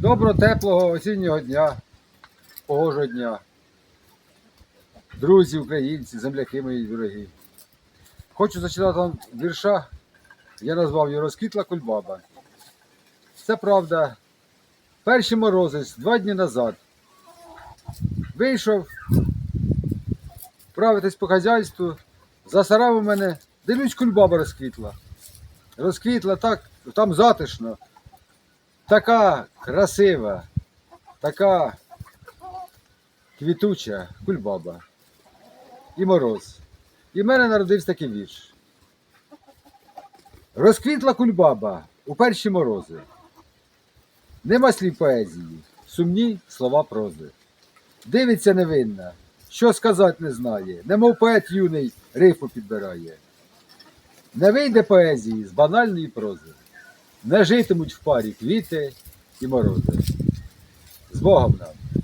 Доброго, теплого осіннього дня, погожого дня. Друзі, українці, земляки мої дорогі. Хочу зачитати вам вірша. Я назвав його Розквітла кульбаба. Це правда. Перші морози два дні назад. Вийшов правитись по хазяйству, засарав у мене, дивлюсь, кульбаба розквітла. Розквітла так, там затишно така красива, така квітуча кульбаба і мороз. І в мене народився такий вірш. Розквітла кульбаба у перші морози. Нема слів поезії, сумні слова прози. Дивиться невинна, що сказати не знає, немов поет юний рифу підбирає. Не вийде поезії з банальної прози не житимуть в парі квіти і морози. З Богом нам!